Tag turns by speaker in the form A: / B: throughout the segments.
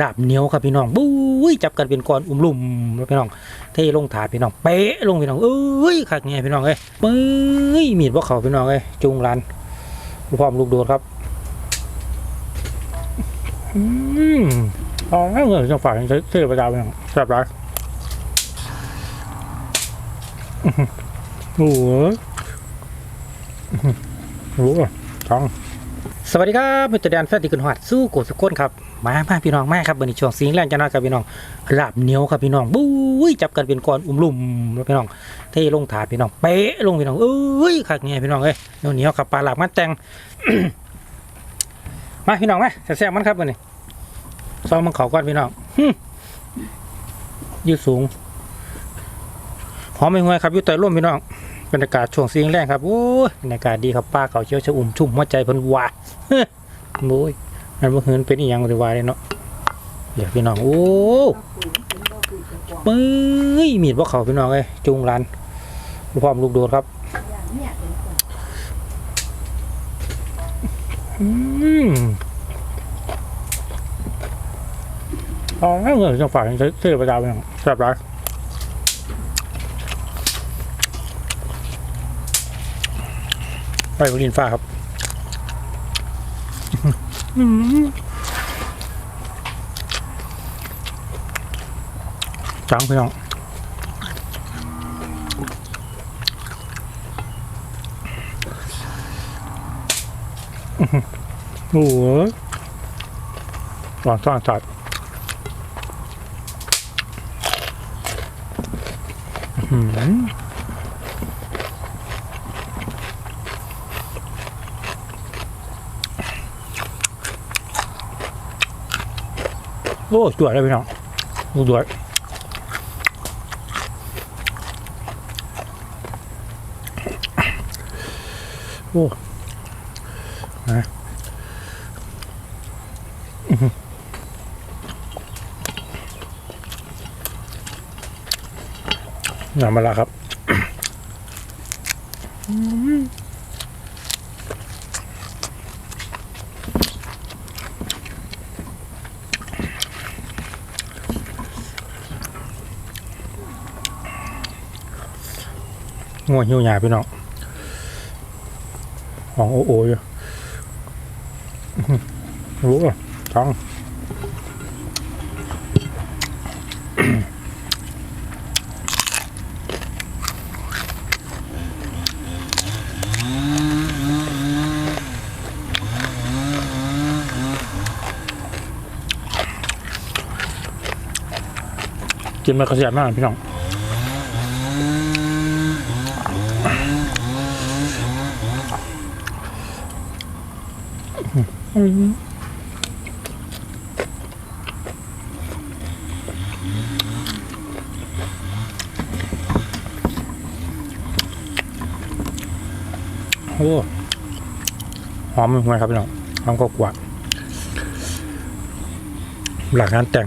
A: ลาบเหนียวครับพี่น้องบุ้ยจับกันเป็นก้อนอุ้มลุ่มแล้วพี่น้องเทลงถาดพี่น้องเป๊ะลงพี่น้องเอ้ยคักเนี่ยพี่น้องเอ้ยเป้ยมีดพวกเขาพี่น้องเอ้ยจุงร้านพร้อมลูกโดดครับอืมอ๋อเงินจังฝ่ายเสื้อประจาพี่น้องแซ่บร้ายโอ้โหโอ้โหท้อง สวัสดีครับมิตรแดนแฟนติคุณหอดสู้โกดสุกคนครับมามาพี่น้องมาครับวันนี้ช่วงสิงแรงจะน้อยครับพี่น้องลาบเหนียวครับพี่น้องบุ้ยจับกันเป็นก้อนอุ้มลุ่มแล้วพี่น้องเทลงถาดพี่น้องเป๊ะลงพี่น้องเอ้ยคักเนี่ยพี่น้องเอ้ยเหนียวเหนียวๆครับปลาหลาบมันแตงมาพี่น้องมาแซ่บมันครับวันนี้ซองมันขาก้อนพี่น้องยืดสูงหอมไม่ห่วยครับยุ่แต่ร่วมพี่น้อง บรรยากาศช่วงสิงแรงครับโอ้ยบรรยากาศดีครับป้าเขาเชียวชะอุ่มชุ่มหัวใจพิ่นวาโอ้ยมันบ่เหินเป็นอีหยังสิว่าเลยเนาะเดี๋ยวพี่น้องโอ้ปึ้ยมีดบ่เขาพี่น้องเอ้ยจุงร้านพร้อมลูกโดดครับอืมอ๋อเงินจังฝ่ายเสื้อประจาพี่น้องแซ่บร้าย ไปบรินฟ้าครับจังพี่น้องโอ้โหหวานซ่าจัดอื้อ อโอ้สวยเลยพี่น้องดูสวยโอ้นะนำมาและครับ งัวหิวหยาพี่น้องของโอโออยู่อื้อหือรู้ป่ะท้องกินมากระเสียมากพี่น้อง โอ้หอมไหมครับพี่น้องหอมก็กว่าหลังงานแต่ง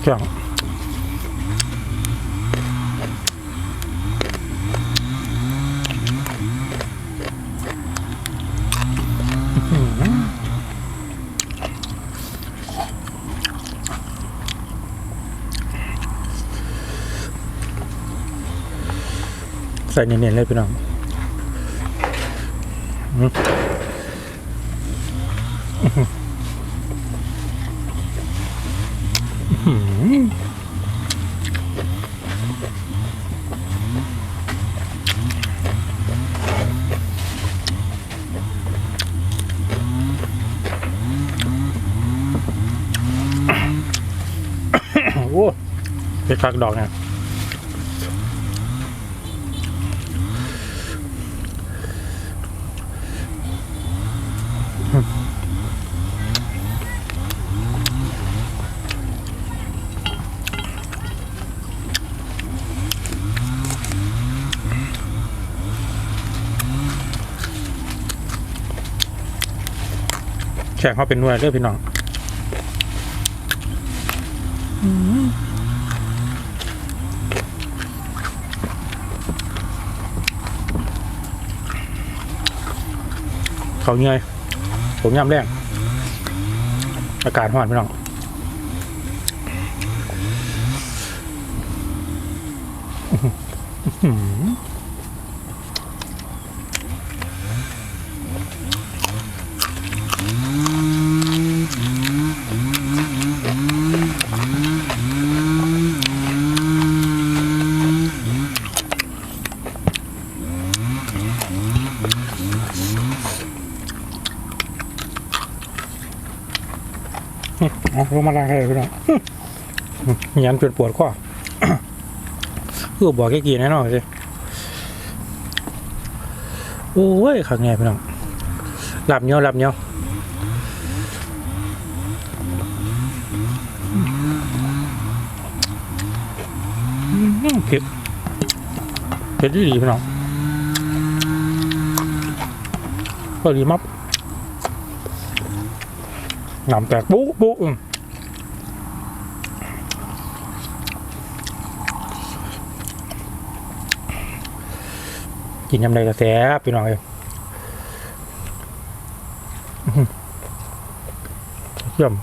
A: เครื่อง ใส่เนียนๆเลยพี่น้องอืมอื้อหือโอ้โหเป็นคักดอกเนี่ย ซ่บเขาเป็นนวลเรื่อพี่น้องเขาเงยผมย่ำแรงอากาศหอนพี่น้อง ลงมาล้างให้พี่น้องยันจนปวดข้อคือบอกแค่กี่แน่นอนสิโอ้ยขังไงพี่น้องหลับเนียวหลับเนียวเผ็ดเผ็ดดีดีพี่น้องพอดีมับนำแตกปุ๊บปุ๊อื กินยำใดกระแสบพี่น้องเอ้ยเยี่ยม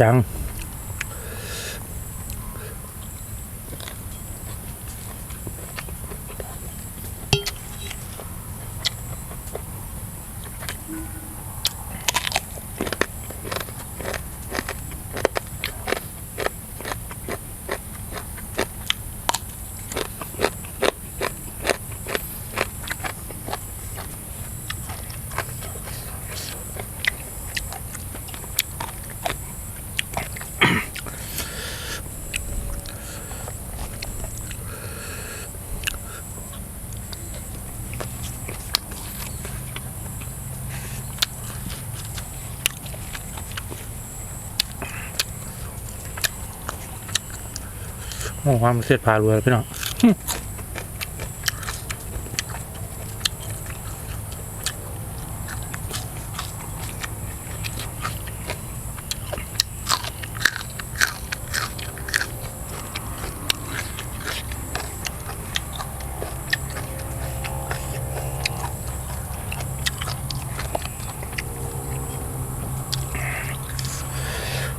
A: จัง โอ้ความเสียดพารวยพี่น้อง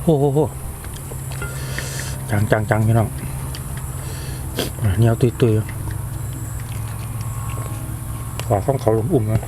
A: โอ้โหจังจังจังพี่น้อง เหนียวตุยตุยขวาข้องเขาลงอุ่มนะ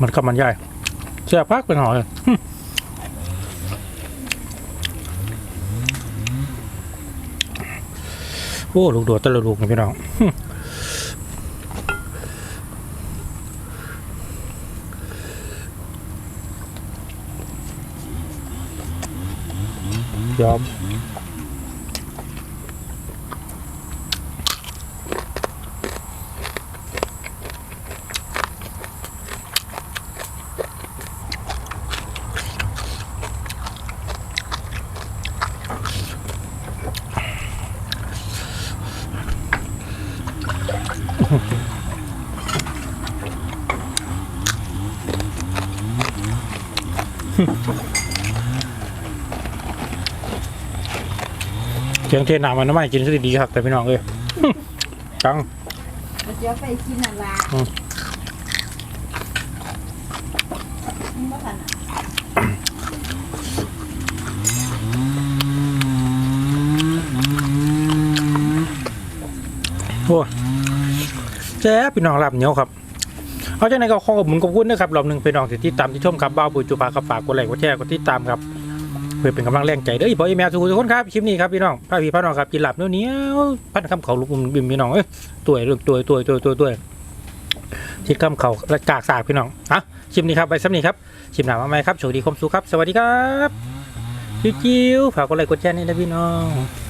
A: มันกับมันใหญ่เสียพักไปหน่อยโอ้ลูกโดดแต่ละลูกนะพี่น้องยอม อ เชี ยงเทน้ำมันน้ำมันกินซะดีๆครับแต่พี่น้องเอ้ยจัง
B: เดี๋ยวไปกินนั่นล่ะ
A: อืม
B: มันบ่ทันอะ
A: โอ้แจ๊บพี่น้องรับเหนียวครับเอาจากไหนก็ขอขอบคุณขอบคุณนะครับรอบหนึ่งพี่น้องที่ติดตามที่ชมครับบ้าวปุยจุปาครับฝากกดไลค์กดแชร์กดติดตามครับ เพื่อเป็นกำลังแรงใจเด้ออีบอยแม่ทุกคนทุกคนครับคลิปนี้ครับพี่น้องพาพี่พาน้องครับกินหลับเนื้อเหนียวพันคำเขาลุกบิมพี่น้องเอ้ยตัวเรื่องตัวตัวตัวตัวตัวที่คำเขาและกากสากพี่น้องอะคลิปนี้ครับไปสักนี้ครับคลิปหน้ามาใหม่ครับโชคดีความสุขครับ สวัสดีครับจิ้วๆฝากกดไลค์กดแชร์นี่นะพี่น้อง